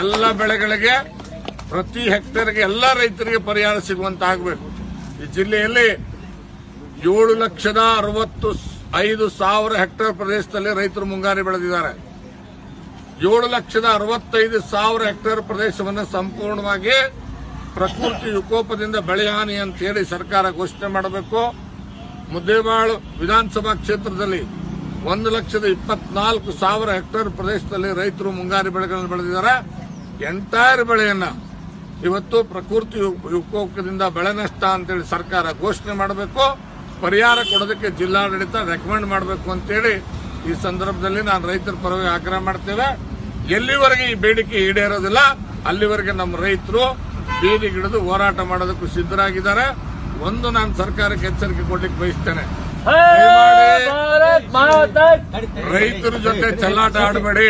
ಎಲ್ಲ ಬೆಳೆಗಳಿಗೆ ಪ್ರತಿ ಹೆಕ್ಟೇರ್ಗೆ ಎಲ್ಲ ರೈತರಿಗೆ ಪರಿಹಾರ ಸಿಗುವಂತಾಗಬೇಕು. ಈ ಜಿಲ್ಲೆಯಲ್ಲಿ ಏಳು ಲಕ್ಷದ ಅರವತ್ತು ಐದು ಸಾವಿರ ಹೆಕ್ಟೇರ್ ಪ್ರದೇಶದಲ್ಲಿ ರೈತರು ಮುಂಗಾರಿ ಬೆಳೆದಿದ್ದಾರೆ. ಏಳು ಲಕ್ಷದ ಅರವತ್ತೈದು ಸಾವಿರ ಹೆಕ್ಟೇರ್ ಪ್ರದೇಶವನ್ನು ಸಂಪೂರ್ಣವಾಗಿ ಪ್ರಕೃತಿ ವಿಕೋಪದಿಂದ ಬೆಳೆ ಹಾನಿ ಅಂತ ಹೇಳಿ ಸರ್ಕಾರ ಘೋಷಣೆ ಮಾಡಬೇಕು. ಮುದ್ದೇಬಾಳು ವಿಧಾನಸಭಾ ಕ್ಷೇತ್ರದಲ್ಲಿ ಒಂದು ಲಕ್ಷದ ಇಪ್ಪತ್ನಾಲ್ಕು ಸಾವಿರ ಹೆಕ್ಟೇರ್ ಪ್ರದೇಶದಲ್ಲಿ ರೈತರು ಮುಂಗಾರಿ ಬೆಳೆಗಳನ್ನು ಬೆಳೆದಿದ್ದಾರೆ. ಎಂಟೈರ್ ಬೆಳೆಯನ್ನ ಇವತ್ತು ಪ್ರಕೃತಿ ವಿಕೋಪದಿಂದ ಬೆಳೆ ನಷ್ಟ ಅಂತೇಳಿ ಸರ್ಕಾರ ಘೋಷಣೆ ಮಾಡಬೇಕು ಪರಿಹಾರ ಕೊಡೋದಕ್ಕೆ ಜಿಲ್ಲಾಡಳಿತ ರೆಕಮೆಂಡ್ ಮಾಡಬೇಕು ಅಂತೇಳಿ ಈ ಸಂದರ್ಭದಲ್ಲಿ ನಾನು ರೈತರ ಪರವಾಗಿ ಆಗ್ರಹ ಮಾಡ್ತೇವೆ. ಎಲ್ಲಿವರೆಗೆ ಈ ಬೇಡಿಕೆ ಈಡೇರೋದಿಲ್ಲ ಅಲ್ಲಿವರೆಗೆ ನಮ್ಮ ರೈತರು ಬೀದಿಗಿಡಿದು ಹೋರಾಟ ಮಾಡೋದಕ್ಕೂ ಸಿದ್ಧರಾಗಿದ್ದಾರೆ. ಒಂದು ನಾನು ಸರ್ಕಾರಕ್ಕೆ ಎಚ್ಚರಿಕೆ ಕೊಡ್ಲಿಕ್ಕೆ ಬಯಸ್ತೇನೆ. ರೈತರ ಜೊತೆ ಚೆಲ್ಲಾಟ ಆಡಬೇಡಿ.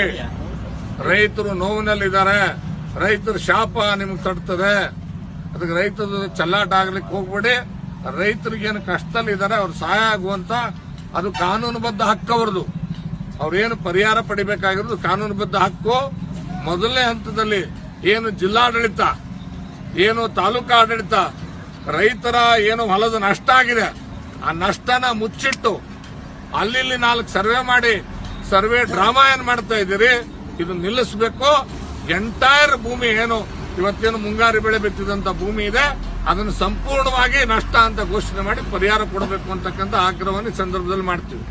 ರೈತರು ನೋವಿನಲ್ಲಿದ್ದಾರೆ, ರೈತರ ಶಾಪ ನಿಮ್ಗೆ ತಡ್ತದೆ ಅದಕ್ಕೆ ರೈತರ ಚಲ್ಲಾಟ ಆಗ್ಲಿಕ್ಕೆ ಹೋಗ್ಬೇಡಿ. ರೈತರಿಗೇನು ಕಷ್ಟದಲ್ಲಿದ್ದಾರೆ, ಅವ್ರು ಸಹಾಯ ಆಗುವಂತ ಅದು ಕಾನೂನುಬದ್ಧ ಹಕ್ಕು ಅವ್ರದ್ದು. ಅವ್ರೇನು ಪರಿಹಾರ ಪಡಿಬೇಕಾಗಿರೋದು ಕಾನೂನುಬದ್ಧ ಹಕ್ಕು. ಮೊದಲನೇ ಹಂತದಲ್ಲಿ ಏನು ಜಿಲ್ಲಾಡಳಿತ, ಏನು ತಾಲೂಕಾ ಆಡಳಿತ, ರೈತರ ಏನು ಹೊಲದ ನಷ್ಟ ಆಗಿದೆ, ಆ ನಷ್ಟನ ಮುಚ್ಚಿಟ್ಟು ಅಲ್ಲಿ ನಾಲ್ಕು ಸರ್ವೆ ಮಾಡಿ, ಸರ್ವೆ ಡ್ರಾಮಾ ಏನ್ ಮಾಡ್ತಾ ಇದ್ದೀರಿ? ಇದು ನಿಲ್ಲಿಸಬೇಕು. ಎಂಟೈರ್ ಭೂಮಿ ಏನು? ಇವತ್ತೇನು ಮುಂಗಾರು ಬೆಳೆ ಬಿತ್ತಿದಂತ ಭೂಮಿ ಇದೆ. ಅದನ್ನು ಸಂಪೂರ್ಣವಾಗಿ ನಷ್ಟ ಅಂತ ಘೋಷಣೆ ಮಾಡಿ ಪರಿಹಾರ ಕೊಡಬೇಕು ಅಂತಕ್ಕಂಥ ಆಗ್ರಹವನ್ನು ಸಂದರ್ಭದಲ್ಲಿ ಮಾಡ್ತೀವಿ.